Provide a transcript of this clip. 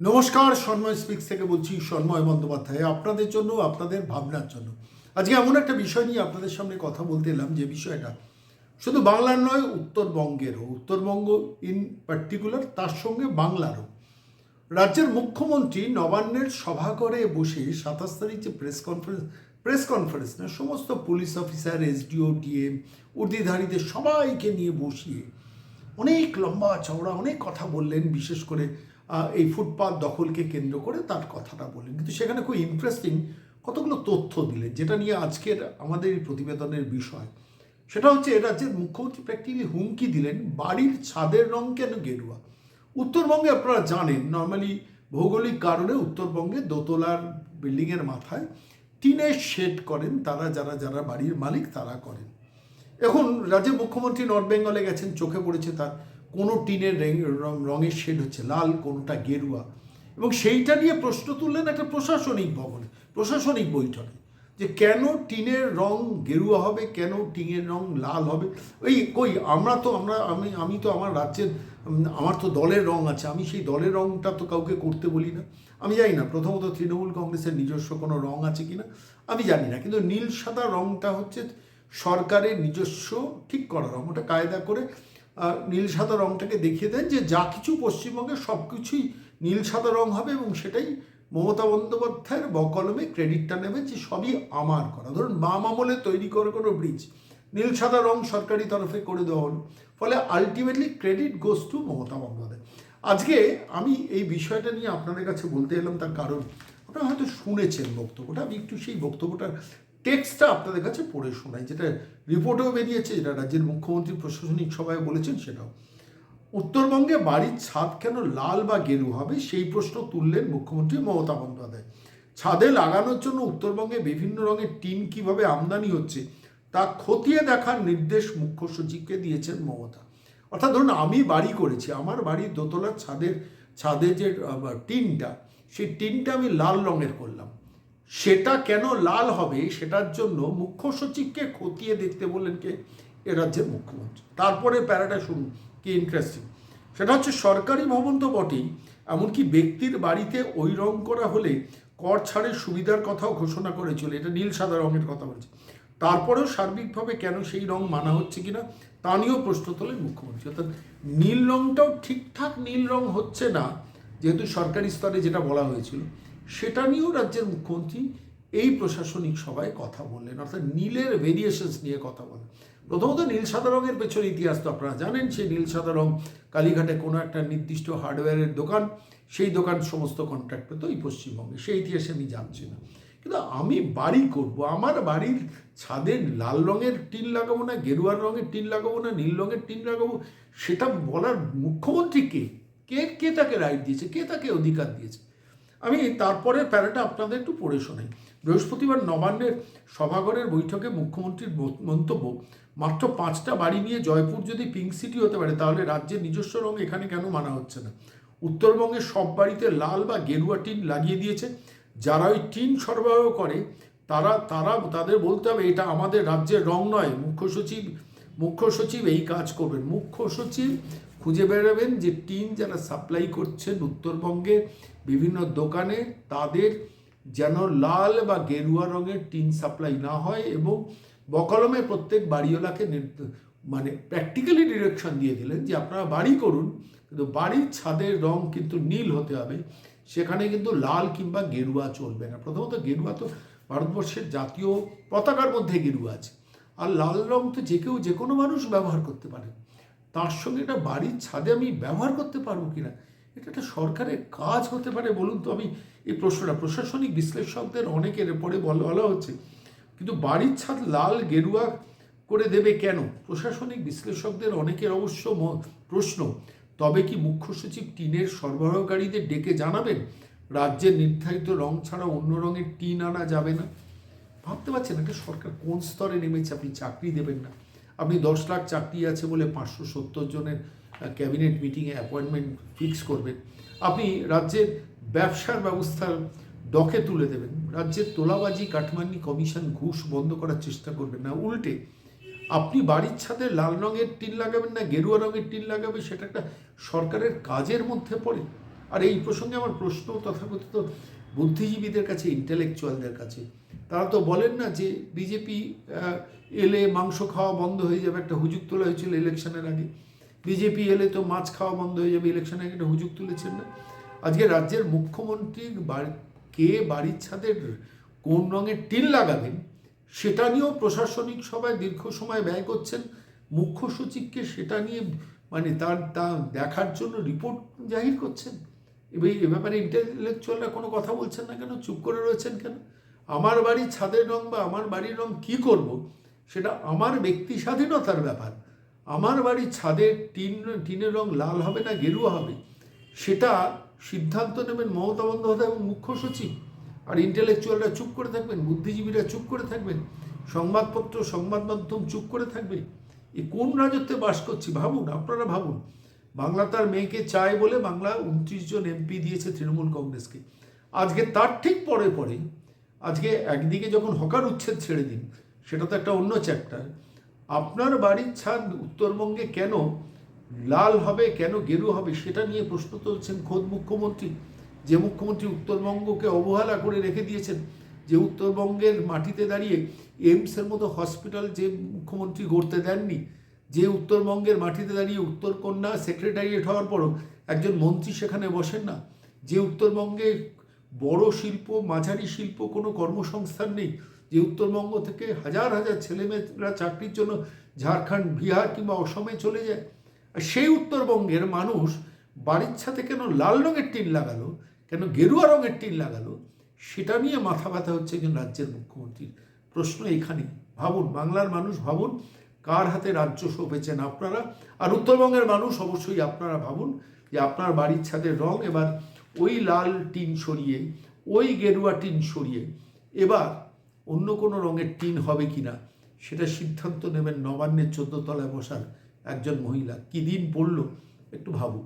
নমস্কার, সন্ময় স্পিক্স থেকে বলছি সন্ময় বন্দ্যোপাধ্যায়, আপনাদের জন্য, আপনাদের ভাবনার জন্য। আজকে এমন একটা বিষয় নিয়ে আপনাদের সামনে কথা বলতে এলাম, যে বিষয়টা শুধু বাংলার নয়, উত্তরবঙ্গেরও। উত্তরবঙ্গ ইন পার্টিকুলার তার সঙ্গে বাংলারও। রাজ্যের মুখ্যমন্ত্রী নবান্নের সভাঘরে বসে সাতাশ তারিখ যে প্রেস কনফারেন্স প্রেস কনফারেন্স না, সমস্ত পুলিশ অফিসার এসডিও ডিএম উর্দিধারীদের সবাইকে নিয়ে বসিয়ে অনেক লম্বা চওড়া অনেক কথা বললেন, বিশেষ করে এই ফুটপাত দখলকে কেন্দ্র করে তার কথাটা বললেন কিন্তু সেখানে খুব ইন্টারেস্টিং কতগুলো তথ্য দিলেন, যেটা নিয়ে আজকের আমাদের এই প্রতিবেদনের বিষয়। সেটা হচ্ছে রাজ্যের মুখ্যমন্ত্রী প্র্যাকটিক্যালি হুমকি দিলেন, বাড়ির ছাদের রং কেন গেরুয়া? উত্তরবঙ্গে আপনারা জানেন নর্মালি ভৌগোলিক কারণে উত্তরবঙ্গে দোতলার বিল্ডিংয়ের মাথায় টিনের শেড করেন তারা, যারা যারা বাড়ির মালিক তারা করেন। এখন রাজ্যের মুখ্যমন্ত্রী নর্থ বেঙ্গলে গেছেন, চোখে পড়েছে তার। কোনো টিনের রঙের শেড হচ্ছে লাল, কোনোটা গেরুয়া। এবং সেইটা নিয়ে প্রশ্ন তুললেন একটা প্রশাসনিক ভবনে, প্রশাসনিক বৈঠকে, যে কেন টিনের রং গেরুয়া হবে, কেন টিনের রং লাল হবে? ওই কই, আমরা তো, আমরা, আমি আমি তো আমার রাজ্যের আমার তো দলের রং আছে, আমি সেই দলের রংটা তো কাউকে করতে বলি না। আমি জানি না, প্রথমত তৃণমূল কংগ্রেসের নিজস্ব কোনো রং আছে কি না আমি জানি না, কিন্তু নীল সাদা রংটা হচ্ছে সরকারের নিজস্ব ঠিক করা রং, ওটা কায়দা করে নীল সাদা রংটাকে দেখিয়ে দেন যে যা কিছু পশ্চিমবঙ্গে সব কিছুই নীল সাদা রং হবে এবং সেটাই মমতা বন্দ্যোপাধ্যায়ের বকলমে ক্রেডিটটা নেবে যে সবই আমার করা। ধরুন বাম আমলে তৈরি করে কোনো ব্রিজ নীল সাদা রং সরকারি তরফে করে দেওয়া হলো, ফলে ultimately credit goes to Mamata Bandyopadhyay. আজকে আমি এই বিষয়টা নিয়ে আপনাদের কাছে বলতে এলাম তার কারণ, আপনারা হয়তো শুনেছেন বক্তব্যটা, আমি একটু সেই বক্তব্যটার টেক্সটটা আপনাদের কাছে পড়ে শোনাই, যেটা রিপোর্টেও বেরিয়েছে, যেটা রাজ্যের মুখ্যমন্ত্রী প্রশাসনিক সভায় বলেছেন সেটাও। উত্তরবঙ্গে বাড়ির ছাদ কেন লাল বা গেরু হবে? সেই প্রশ্ন তুললেন মুখ্যমন্ত্রী মমতা বন্দ্যোপাধ্যায়। ছাদে লাগানোর জন্য উত্তরবঙ্গে বিভিন্ন রঙের টিন কীভাবে আমদানি হচ্ছে, তা খতিয়ে দেখার নির্দেশ মুখ্য সচিবকে দিয়েছেন মমতা। অর্থাৎ ধরুন, আমি বাড়ি করেছি, আমার বাড়ির দোতলার ছাদের, ছাদে যে টিনটা, সেই টিনটা আমি লাল রঙের করলাম। সেটা কেন লাল হবে সেটার জন্য মুখ্য সচিবকে খতিয়ে দেখতে বললেন কে? এ রাজ্যের মুখ্যমন্ত্রী। তারপরে প্যারাটা শুনুন, কি ইন্টারেস্টিং সেটা হচ্ছে সরকারি ভবন তো বটেই, এমনকি ব্যক্তির বাড়িতে ওই রং করা হলে কর ছাড়ের সুবিধার কথাও ঘোষণা করেছিল। এটা নীল সাদা রঙের কথা বলছে। তারপরেও সার্বিকভাবে কেন সেই রং মানা হচ্ছে কিনা, তা নিয়েও প্রশ্ন তোলেন মুখ্যমন্ত্রী। অর্থাৎ নীল রংটাও ঠিকঠাক নীল রং হচ্ছে না, যেহেতু সরকারি স্তরে যেটা বলা হয়েছিল। সেটা নিয়েও রাজ্যের মুখ্যমন্ত্রী এই প্রশাসনিক সভায় কথা বললেন, অর্থাৎ নীলের ভেরিয়েশনস নিয়ে কথা বলেন প্রথমত নীল, সাদা রঙের পেছনে ইতিহাস তো আপনারা জানেন, সেই নীল, সাদা রং কালীঘাটে কোনো একটা নির্দিষ্ট হার্ডওয়্যারের দোকান, সেই দোকান সমস্ত কন্ট্রাক্ট পেত এই পশ্চিমবঙ্গে। সেই ইতিহাসে আমি জানছি না। কিন্তু আমি বাড়ি করব, আমার বাড়ির ছাদে লাল রঙের টিন লাগাবো না, গেরুয়ার রঙের টিন লাগাবো না, নীল রঙের টিন লাগাবো? সেটা বলার মুখ্যমন্ত্রী কে? কে কে তাকে রাইট দিয়েছে? কে তাকে অধিকার দিয়েছে? আমি তারপরে প্যারাটা আপনাদের একটু পড়ে শোনাই। বৃহস্পতিবার নবান্নের সভাঘরের বৈঠকে মুখ্যমন্ত্রীর মন্তব্য, মাত্র পাঁচটা বাড়ি নিয়ে জয়পুর যদি পিঙ্ক সিটি হতে পারে, তাহলে রাজ্যের নিজস্ব রং এখানে কেন মানা হচ্ছে না? উত্তরবঙ্গের সব বাড়িতে লাল বা গেরুয়া টিন লাগিয়ে দিয়েছে। যারা ওই টিন সরবরাহ করে, তারা তারা, তাদের বলতে হবে এটা আমাদের রাজ্যের রং নয়। মুখ্য সচিব মুখ্য সচিব এই কাজ করবেন। মুখ্য সচিব খুঁজে বেরোবেন যে টিন যারা সাপ্লাই করছেন উত্তরবঙ্গে বিভিন্ন দোকানে, তাদের যেন লাল বা গেরুয়া রঙের টিন সাপ্লাই না হয় এবং বকলমে প্রত্যেক বাড়িওয়ালাকে মানে প্র্যাকটিক্যালি ডিরেকশন দিয়ে দিলেন যে আপনারা বাড়ি করুন, কিন্তু বাড়ির ছাদের রং কিন্তু নীল হতে হবে, সেখানে কিন্তু লাল কিংবা গেরুয়া চলবে না। প্রথমত গেরুয়া তো ভারতবর্ষের জাতীয় পতাকার মধ্যে গেরুয়া আছে। আর লাল রং তো যে কেউ, যে কোনো মানুষ ব্যবহার করতে পারে। তার সঙ্গে এটা বাড়ির ছাদে আমি ব্যবহার করতে পারব কিনা? এটা একটা সরকারের কাজ হতে পারে বলুন তো? আমি এই প্রশ্নটা, প্রশাসনিক বিশ্লেষকদের অনেকের পরে বলা হচ্ছে। কিন্তু বাড়ির ছাদ লাল গেরুয়া করে দেবে কেন? প্রশাসনিক বিশ্লেষকদের অনেকের অবশ্য প্রশ্ন, তবে কি মুখ্য সচিব টিনের সরবরাহকারীদের ডেকে জানাবেন? রাজ্যের নির্ধারিত রং ছাড়া অন্য রঙের টিন আনা যাবে না? ভাবতে পারছেন একটা সরকার কোন স্তরে নেমেছে? আপনি চাকরি দেবেন না। আপনি দশ লাখ চাকরি আছে বলে পাঁচশো সত্তর জনের ক্যাবিনেট মিটিংয়ে অ্যাপয়েন্টমেন্ট ফিক্স করবেন। আপনি রাজ্যের ব্যবসার ব্যবস্থার ডকে তুলে দেবেন। রাজ্যের তোলাবাজি কাঠমান্ডি কমিশন ঘুষ বন্ধ করার চেষ্টা করবেন না। উল্টে, আপনি বাড়ির ছাদে লাল রঙের টিন লাগাবেন না, গেরুয়া রঙের টিন লাগাবে সেটা একটা সরকারের কাজের মধ্যে পড়ে। আর এই প্রসঙ্গে আমার প্রশ্ন তথাকথিত বুদ্ধিজীবীদের কাছে ইন্টেলেকচুয়ালদের কাছে। তারা তো বলেন না যে বিজেপি এলে মাংস খাওয়া বন্ধ হয়ে যাবে, একটা হুজুক তোলা হয়েছিল ইলেকশনের আগে। বিজেপি এলে তো মাছ খাওয়া বন্ধ হয়ে যাবে ইলেকশনের আগে একটা হুজুক তুলেছেন না। আজকে রাজ্যের মুখ্যমন্ত্রীর বাড়ি কে বাড়ির ছাদের কোন রঙের টিন লাগাবেন, সেটা নিয়েও প্রশাসনিক সভায় দীর্ঘ সময় ব্যয় করছেন। মুখ্য সচিবকে সেটা নিয়ে মানে তার তা দেখার জন্য রিপোর্ট জাহির করছেন। এবার এ ব্যাপারে ইন্টেলেকচুয়ালরা কোনো কথা বলছেন না কেন? চুপ করে রয়েছেন কেন? আমার বাড়ির ছাদের রং বা আমার বাড়ির রং কি করব? সেটা আমার ব্যক্তি স্বাধীনতার ব্যাপার। আমার বাড়ির ছাদের টিন, টিনের রং লাল হবে না গেরুয়া হবে? সেটা সিদ্ধান্ত নেবেন মমতা বন্দ্যোপাধ্যায় এবং মুখ্য সচিব। আর ইন্টেলেকচুয়ালরা চুপ করে থাকবেন, বুদ্ধিজীবীরা চুপ করে থাকবেন, সংবাদপত্র, সংবাদ মাধ্যম চুপ করে থাকবে। এ কোন রাজত্বে বাস করছি? ভাবুন, আপনারা ভাবুন। বাংলা তার মেয়েকে চায় বলে বাংলা উনত্রিশ জন এমপি দিয়েছে তৃণমূল কংগ্রেসকে। আজকে তার ঠিক পরে পরে, আজকে একদিকে যখন হকার উচ্ছেদ ছেড়ে দিন, সেটা তো একটা অন্য চ্যাপ্টার আপনার বাড়ির ছাদ উত্তরবঙ্গে কেন লাল হবে, কেন গেরু হবে, সেটা নিয়ে প্রশ্ন তুলছেন খোদ মুখ্যমন্ত্রী। যে মুখ্যমন্ত্রী উত্তরবঙ্গকে অবহেলা করে রেখে দিয়েছেন, যে উত্তরবঙ্গের মাটিতে দাঁড়িয়ে এইমসের মতো হসপিটাল যে মুখ্যমন্ত্রী গড়তে দেননি যে উত্তরবঙ্গের মাটিতে দাঁড়িয়ে উত্তরকন্যা সেক্রেটারিয়েট হওয়ার পরও একজন মন্ত্রী সেখানে বসেন না। যে উত্তরবঙ্গে বড় শিল্প, মাঝারি শিল্প কোনো কর্মসংস্থান নেই, যে উত্তরবঙ্গ থেকে হাজার হাজার ছেলেমেয়েরা চাকরির জন্য ঝাড়খণ্ড, বিহার কিংবা অসমে চলে যায়, আর সেই উত্তরবঙ্গের মানুষ বাড়ির ছাতে কেন লাল রঙের টিন লাগালো, কেন গেরুয়া রঙের টিন লাগালো, সেটা নিয়ে মাথা ব্যথা হচ্ছে একজন রাজ্যের মুখ্যমন্ত্রীর। প্রশ্ন এখানে ভাবুন, বাংলার মানুষ ভাবুন কার হাতে রাজ্য সঁপেছেন আপনারা? আর উত্তরবঙ্গের মানুষ অবশ্যই আপনারা ভাবুন যে আপনার বাড়ির ছাদের রং এবার ওই লাল টিন সরিয়ে, ওই গেরুয়া টিন সরিয়ে, এবার অন্য কোনো রঙের টিন হবে কি না সেটা সিদ্ধান্ত নেবেন নবান্নের চোদ্দ তলায় বসার একজন মহিলা। কী দিন পড়ল একটু ভাবুন।